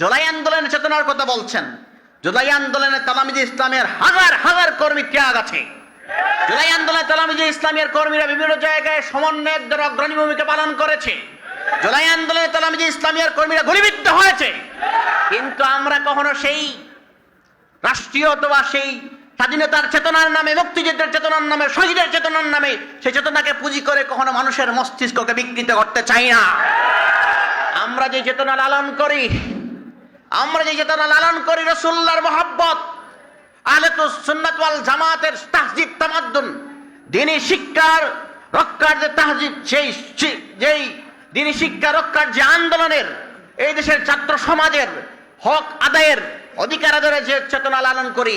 জুলাই আন্দোলনের চেতনার কথা বলছেন। জুলাই আন্দোলনে তালামিজি ইসলামের হাজার হাজার কর্মী ত্যাগ আছে। জুলাই আন্দোলনে তালামিজি ইসলামের কর্মীরা বিভিন্ন জায়গায় সমন্বয়কদের অগ্রণী ভূমিকা পালন করেছে। জুলাই আন্দোলনে তালামিজি ইসলামিয়ার কর্মীরা গুলিবিদ্ধ হয়েছে। কিন্তু আমরা কখনো সেই রাষ্ট্রীয় অথবা সেই স্বাধীনতার চেতনার নামে, মুক্তিযুদ্ধের চেতনার নামে, শহীদের চেতনার নামে সেই চেতনাকে পুঁজি করে কখনো মানুষের মস্তিষ্ককে বিকৃত করতে চাই না। আমরা যে চেতনা লালন করি আমরা যে চেতনা লালন করি রসুল্লার মোহাব্বত, আহলে তো সুন্নাত ওয়াল জামাতের তাহজিব, তামাদ্দুন, দিনী শিক্ষার রক্ষার যে তাহজিব, সেই যেই দিনী শিক্ষা রক্ষার যে আন্দোলনের, এই দেশের ছাত্র সমাজের হক আদায়ের অধিকার আদায়ের যে চেতনা লালন করি,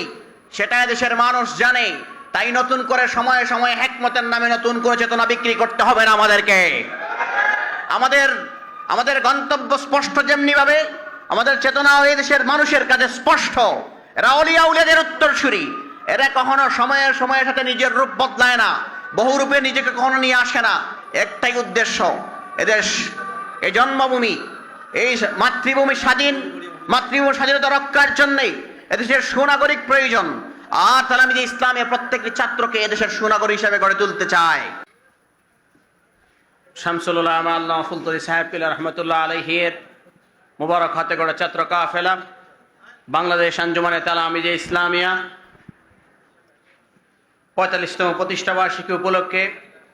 সেটা দেশের মানুষ জানে, তাই নতুন করে সময়ে সময়ে হেকমতের নামে নতুন করে চেতনা বিক্রি করতে হবে না আমাদেরকে। আমাদের আমাদের গন্তব্য স্পষ্ট যেমনি ভাবে আমাদের চেতনাও এই দেশের মানুষের কাছে স্পষ্ট। এরা অলিয়া উলিয়াদের উত্তরসূরি। এরা কখনো সময়ের সময়ের সাথে নিজের রূপ বদলায় না। বহু রূপে নিজেকে কখনো নিয়ে আসে না। একটাই উদ্দেশ্য এদেশ এই জন্মভূমি, এই মাতৃভূমি স্বাধীন। মাতৃভূমি স্বাধীনতা রক্ষার জন্যই এদেশের সুনাগরিক প্রয়োজন। আর তারা আমি যে ইসলামের প্রত্যেকটি ছাত্রকে এদেশের সুনাগরিক হিসাবে গড়ে তুলতে চায় শামসুল্লাহ আল্লাহ ফুলতলি সাহেব রহমতুল্লাহ আলহির মুবারক হাতে গড়া ছাত্র কাফেলা, বাংলাদেশ আঞ্জুমানে তালামিজে ইসলামিয়া। পঁয়তাল্লিশতম প্রতিষ্ঠা বার্ষিকী উপলক্ষে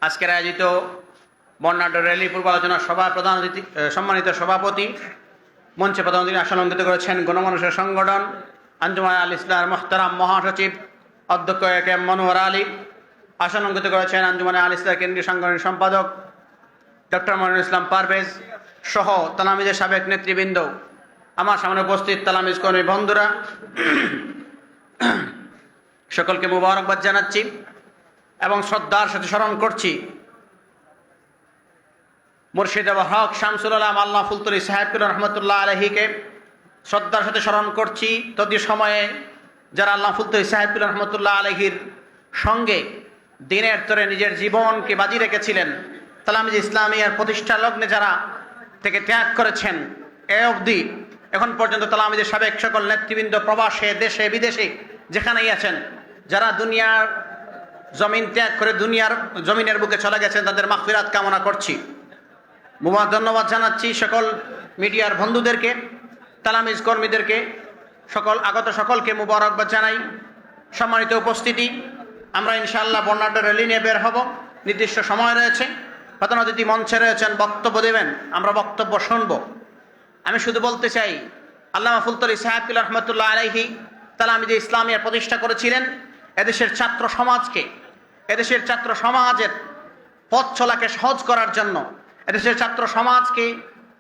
আজকের আয়োজিত বর্ণাঢ্য র্যালি পূর্ব আলোচনা সভা প্রধান অতিথি সম্মানিত সভাপতি, মঞ্চে প্রধান অতিথি আসন করেছেন গণমানুষের সংগঠন আঞ্জুমান আল ইসলাম মোহতারাম মহাসচিব অধ্যক্ষ এ কে মনোহর আলী, আসন অলঙ্কিত করেছেন আঞ্জুমান আল ইসলাম কেন্দ্রীয় সংগঠনের সম্পাদক ডক্টর মনিরুল ইসলাম পারভেজ সহ তালামিজের সাবেক নেতৃবৃন্দ। আমার সামনে উপস্থিত তালামিজ কর্মী বন্ধুরা, সকলকে মুবারকবাদ জানাচ্ছি এবং শ্রদ্ধার সাথে স্মরণ করছি। মুর্শিদ আবা হক শামসুল আলম আল্লাহ ফুলতুলি সাহেবুর রহমতুল্লাহ আলহিকে শ্রদ্ধার সাথে স্মরণ করছি। তদীয় সময়ে যারা আল্লাহ ফুলতুলি সাহেবুর রহমতুল্লাহ আলহির সঙ্গে দিনের তরে নিজের জীবনকে বাজি রেখেছিলেন, তালামিজ ইসলামিয়ার প্রতিষ্ঠা লগ্নে যারা থেকে ত্যাগ করেছেন। এ অবধি এখন পর্যন্ত তালামিদের সাবেক সকল নেতৃবৃন্দ, প্রবাসে, দেশে, বিদেশে যেখানেই আছেন, যারা দুনিয়ার জমিন ত্যাগ করে দুনিয়ার জমিনের বুকে চলে গেছেন, তাদের মাহফিরাত কামনা করছি। মুবা ধন্যবাদ জানাচ্ছি সকল মিডিয়ার বন্ধুদেরকে তালামিজ কর্মীদেরকে, সকল আগত সকলকে মুবারকবাদ জানাই। সম্মানিত উপস্থিতি, আমরা ইনশাআল্লাহ বর্ণাঢ্য র্যালি নিয়ে বের হব। নির্দিষ্ট সময় রয়েছে। প্রধান অতিথি মঞ্চে রয়েছেন, বক্তব্য দেবেন, আমরা বক্তব্য শুনব। আমি শুধু বলতে চাই, আল্লামা ফুলতলি সাহেবুল রহমতুল্লাহ আলাইহি তালামি যে ইসলামিয়া প্রতিষ্ঠা করেছিলেন, এদেশের ছাত্র সমাজকে, এদেশের ছাত্র সমাজের পথ চলাকে সহজ করার জন্য, এদেশের ছাত্র সমাজকে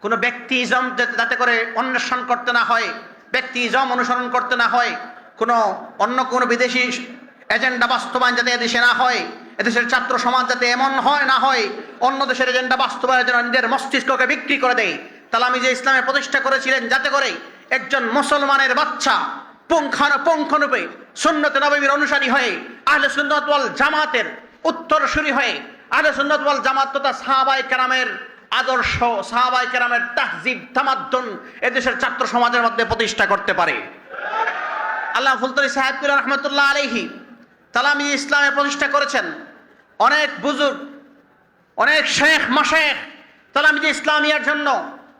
কোনো ব্যক্তি ইজম যাতে করে অন্বেষণ করতে না হয়, ব্যক্তি ইজম অনুসরণ করতে না হয়, কোনো অন্য কোনো বিদেশি এজেন্ডা বাস্তবায়ন যাতে এদেশে না হয় এদেশের ছাত্র সমাজ যাতে এমন হয়, না হয়, অন্য দেশের এজেন্ডা বাস্তবায়নের জন্য নিজের মস্তিষ্ককে বিক্রি করে দেয়। তালামি যে ইসলামের প্রতিষ্ঠা করেছিলেন, যাতে করে একজন মুসলমানের বাচ্চা পুঙ্খানু পুঙ্খানুপে সুন্নত নবীর অনুসারী হয়ে, আহলে সুন্নত জামাতের উত্তরসূরি হয়ে, আহলে সুন্নত জামাত তথা সাহাবাই কেরামের আদর্শ সাহাবাই কেরামের তাহজিব, তামাদ্দুন এদেশের ছাত্র সমাজের মধ্যে প্রতিষ্ঠা করতে পারে। আল্লাহ ফুলতরি সাহেবুল রহমতুল্লাহ আলহি তালামি ইসলামে প্রতিষ্ঠা করেছেন। অনেক বুজুর্গ, অনেক শেখ মাশেখ তালামিজি ইসলামিয়ার জন্য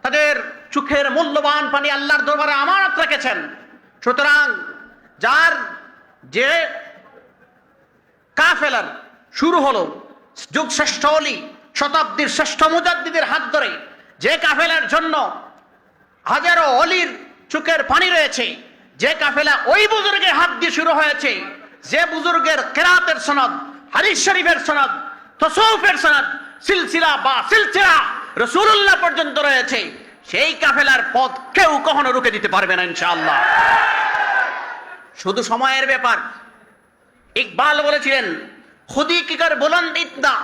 তাদের চোখের মূল্যবান পানি আল্লাহর দরবারে আমানত রেখেছেন। সুতরাং যার যে কাফেলার শুরু হলো যুগ শ্রেষ্ঠ অলি, শতাব্দীর শ্রেষ্ঠ মুজাদ্দিদের হাত ধরে যে কাফেলার জন্য হাজারো অলির চোখের পানি রয়েছে, যে কাফেলা ওই বুজুর্গের হাত দিয়ে শুরু হয়েছে যে বুজুর্গের কেরাতের সনদ হারিস শরীফের সনদ, তসৌফের সনদ, সিলসিলা বা সিলসিলা রসুল্লাহ পর্যন্ত রয়েছে, সেই কাফেলার পথ কেউ কখনো রুখে দিতে পারবে না, ইনশাআল্লাহ। শুধু সময়ের ব্যাপার। ইকবাল বলেছিলেন, খুদি কি কর বুলন্দ ইতনা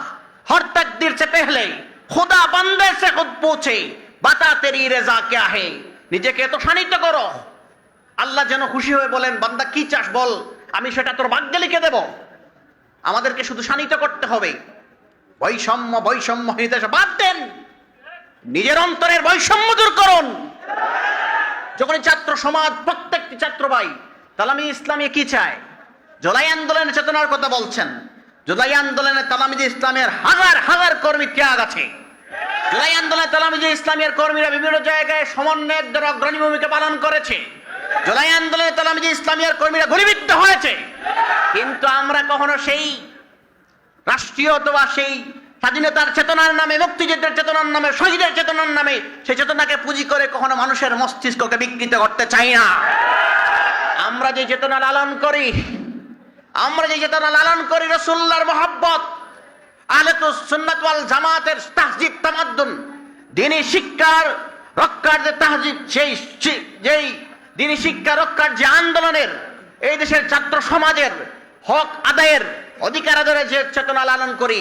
হর তকদির সে পেহলে, খুদা বন্দে সে খুদ পৌঁছে, বাতা তেরি রেজা ক্যা হে? নিজেকে এত শানিত করো। আল্লাহ যেন খুশি হয়ে বলেন, বান্দা কি চাস বল? আমি সেটা তোর ভাগ্যে লিখে দেব। আমাদেরকে শুধু শানিত করতে হবে। বৈষম্য বৈষম্য হিতেশ বাদ দেন। নিজের অন্তরের বৈষম্য দূর করুন। যখন ছাত্র সমাজ, প্রত্যেকটি ছাত্র ভাই, তালামি ইসলামী কি চায়? জুলাই আন্দোলনের চেতনার কথা বলছেন। জুলাই আন্দোলনে তালামিজি ইসলামের হাজার হাজার কর্মী ত্যাগ আছে। জুলাই আন্দোলনে তালামিজি ইসলামের কর্মীরা বিভিন্ন জায়গায় সমন্বয়ের দ্বারা অগ্রণী ভূমিকা পালন করেছে। জুলাই আন্দোলনে তালামিজি ইসলামের কর্মীরা গুলিবিদ্ধ হয়েছে। কিন্তু আমরা কখনো সেই রাষ্ট্রীয় অথবা সেই স্বাধীনতার চেতনার নামে, মুক্তিযুদ্ধের চেতনার নামে, শহীদের চেতনার নামে সেই চেতনাকে পুঁজি করে কখনো মানুষের মস্তিষ্ককে বিকৃত করতে চাই না। আমরা যে চেতনা লালন করি, আমরা যে চেতনা লালন করি রসুল্লার মোহাব্বত, আহলে তো সুন্নাত জামাতের তাহজিব, তামাদ্দুন, দিনী শিক্ষার রক্ষার যে তাহজিব, সেই যেই দিনী শিক্ষা রক্ষার যে আন্দোলনের, এই দেশের ছাত্র সমাজের হক আদায়ের অধিকার আদায়ের যে চেতনা লালন করি,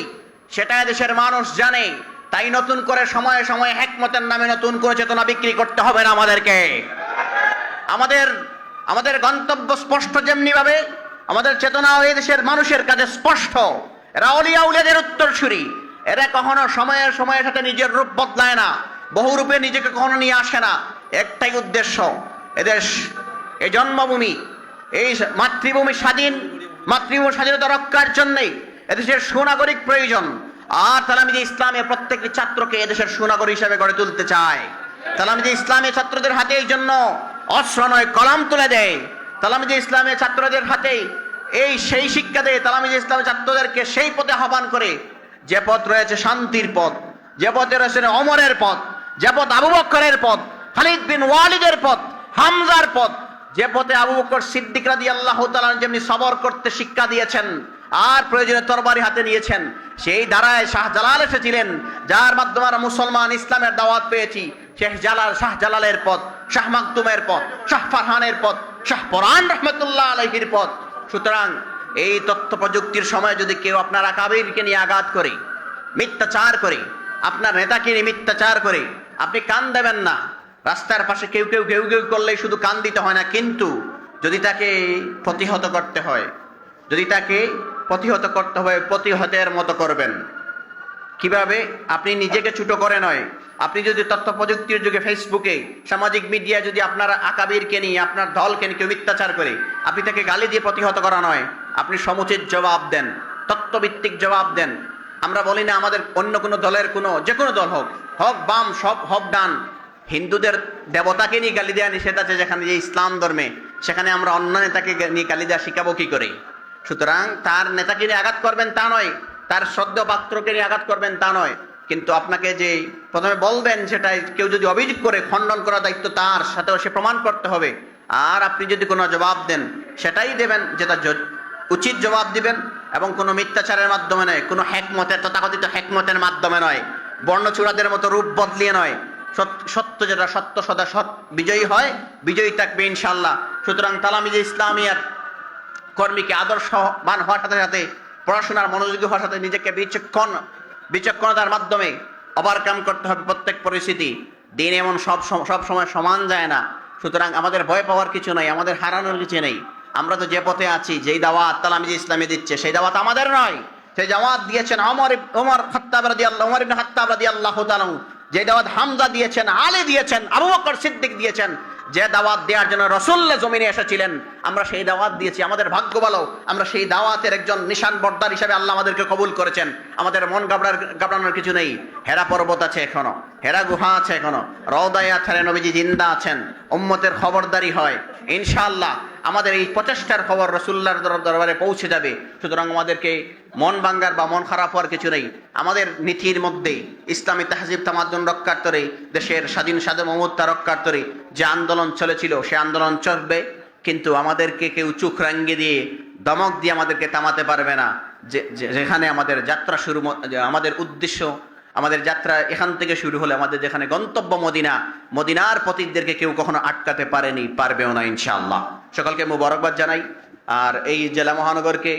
সেটা দেশের মানুষ জানে। তাই নতুন করে সময়ে সময়ে হেকমতের নামে নতুন করে চেতনা বিক্রি করতে হবে না আমাদেরকে। আমাদের আমাদের গন্তব্য স্পষ্ট যেমনি ভাবে আমাদের চেতনা এই দেশের মানুষের কাছে স্পষ্ট। এরা অলিয়া উলিয়াদের উত্তরসূরি। এরা কখনো সময়ের সময়ের সাথে নিজের রূপ বদলায় না। বহু রূপে নিজেকে কখনো নিয়ে আসে না। একটাই উদ্দেশ্য। এদেশ এই জন্মভূমি, এই মাতৃভূমি স্বাধীন, মাতৃভূমি স্বাধীনতা রক্ষার জন্যই এদেশের সুনাগরিক প্রয়োজন। আর তালামিজি ইসলামের প্রত্যেকটি ছাত্রকে এদেশের সুনাগরিক হিসেবে গড়ে তুলতে চায় তালামিজি ইসলামের ছাত্রদের হাতে এই জন্য অস্ত্র নয়, কলাম তুলে দেয় তালামিজি ইসলামের ছাত্রদের হাতে এই সেই শিক্ষা দেয় তালামিজি ইসলামের ছাত্রদেরকে সেই পথে আহ্বান করে। যে পথ রয়েছে শান্তির পথ, যে পথে রয়েছে অমরের পথ, যে পথ আবু বক্করের পথ, খালিদ বিন ওয়ালিদের পথ হামজার পথ, যে পথে আবু বকর সিদ্দিক রাদি আল্লাহ যেমনি সবর করতে শিক্ষা দিয়েছেন, আর প্রয়োজনে তরবারি হাতে নিয়েছেন, সেই ধারায় শাহজালাল এসেছিলেন, যার মাধ্যমে আমরা মুসলমান ইসলামের দাওয়াত পেয়েছি শেখ জালাল, শাহ জালালের পথ, শাহ মাকতুমের পথ, শাহ ফারহানের পথ, শাহ পরান রহমতুল্লাহ আলহির পথ। সুতরাং এই তথ্য প্রযুক্তির সময় যদি কেউ আপনার আকাবিরকে নিয়ে আঘাত করে, মিথ্যাচার করে, আপনার নেতাকে নিয়ে মিথ্যাচার করে, আপনি কান দেবেন না। রাস্তার পাশে কেউ কেউ কেউ কেউ করলেই শুধু কান দিতে হয় না, কিন্তু যদি তাকে প্রতিহত করতে হয়, যদি তাকে প্রতিহত করতে হয় প্রতিহতের মতো করবেন। কীভাবে? আপনি নিজেকে ছোট করে নয়। আপনি যদি তথ্য প্রযুক্তির যুগে ফেসবুকে, সামাজিক মিডিয়া যদি আপনার আকাবিরকে নিয়ে, আপনার দলকে নিয়ে কেউ মিথ্যাচার করে, আপনি তাকে গালি দিয়ে প্রতিহত করা নয়। আপনি সমুচিত জবাব দেন, তত্ত্বভিত্তিক জবাব দেন। আমরা বলি না আমাদের অন্য কোনো দলের কোনো, যে কোনো দল হোক, হক বাম, সব, হক ডান। হিন্দুদের দেবতাকে নিয়ে গালি দেওয়া নিষেধ আছে যেখানে যে ইসলাম ধর্মে, সেখানে আমরা অন্য নেতাকে নিয়ে গালি দেওয়া শিখাবো কি করে? সুতরাং তার নেতাকে নিয়ে আঘাত করবেন তা নয়, তার সদ্য পাত্রকে নিয়ে আঘাত করবেন তা নয়, কিন্তু আপনাকে যে প্রথমে বলবেন সেটা কেউ যদি অভিযোগ করে, খণ্ডন করার দায়িত্ব তার সাথেও সে প্রমাণ করতে হবে। আর আপনি যদি কোনো জবাব দেন, সেটাই দেবেন যেটা উচিত জবাব দিবেন এবং কোনো মিথ্যাচারের মাধ্যমে নয়, কোনো হ্যাকমতের তথাকথিত হ্যাকমতের মাধ্যমে নয়, বর্ণচূড়াদের মতো রূপ বদলিয়ে নয়। সত্য যেটা, সত্য সদা সৎ, বিজয়ী হয়, বিজয়ী থাকবে ইনশাল্লাহ সুতরাং তালামিজ ইসলামিয়ার কর্মীকে আদর্শবান হওয়ার সাথে সাথে, পড়াশোনার মনোযোগী হওয়ার সাথে নিজেকে বিচক্ষণ, বিচক্ষণতার মাধ্যমে ওভারকাম করতে হবে প্রত্যেক পরিস্থিতি। দিন এমন সব সব সময় সমান যায় না। সুতরাং আমাদের ভয় পাওয়ার কিছু নেই, আমাদের হারানোর কিছু নেই। আমরা তো যে পথে আছি, যেই দাওয়াত তালামিজ ইসলামী দিচ্ছে, সেই দাওয়াত আমাদের নয়। সেই দাওয়াত দিয়েছেন অমর ওমর খত্তাব রাদিয়াল্লাহু ওমর ইবনে তাআলা যে দাওয়াত হামজা দিয়েছেন, আলী দিয়েছেন, আবু বকর সিদ্দিক দিয়েছেন। যে দাওয়াত দেওয়ার জন্য রসুল্লা জমিনে এসেছিলেন, আমরা সেই দাওয়াত দিয়েছি। আমাদের ভাগ্য ভালো, আমরা সেই দাওয়াতের একজন নিশান বর্দার হিসেবে আল্লাহ আমাদেরকে কবুল করেছেন। আমাদের মন ঘাবড়ার, ঘাবড়ানোর কিছু নেই। হেরা পর্বত আছে এখনও, হেরা গুহা আছে এখনও। রওদায় আছারে নবীজি, জিন্দা আছেন। উম্মতের খবরদারি হয়। ইনশাআল্লাহ আমাদের এই প্রচেষ্টার খবর রসুল্লার দর- দরবারে পৌঁছে যাবে। সুতরাং আমাদেরকে মন ভাঙ্গার বা মন খারাপ হওয়ার কিছু নেই। আমাদের নীতির মধ্যে ইসলামী তাহজিব রক্ষার তরে, দেশের স্বাধীন স্বাধীন মমতা রক্ষার তরে যে আন্দোলন চলেছিল, সে আন্দোলন চলবে। কিন্তু আমাদেরকে কেউ চোখ রাঙ্গি দিয়ে, দমক দিয়ে আমাদেরকে থামাতে পারবে না। যেখানে আমাদের যাত্রা শুরু আমাদের উদ্দেশ্য আমাদের যাত্রা এখান থেকে শুরু হলে আমাদের যেখানে গন্তব্য মদিনা, মদিনার পথিকদেরকে কেউ কখনো আটকাতে পারেনি, পারবেও না ইনশাআল্লাহ। সকলকে মুবারকবাদ জানাই। আর এই জেলা মহানগরকে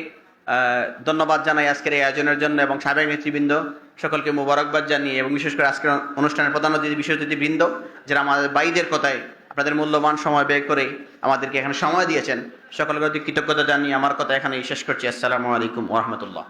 ধন্যবাদ জানাই আজকের এই আয়োজনের জন্য এবং সাবেক নেতৃবৃন্দ, সকলকে মুবারকবাদ জানিয়ে এবং বিশেষ করে আজকের অনুষ্ঠানের প্রধান অতিথি, বিশেষ অতিথিবৃন্দ, যারা আমাদের বাইদের কথায় আপনাদের মূল্যবান সময় ব্যয় করে আমাদেরকে এখানে সময় দিয়েছেন, সকলকে কৃতজ্ঞতা জানিয়ে আমার কথা এখানেই শেষ করছি। আসসালামু আলাইকুম ওরহমতুল্লাহ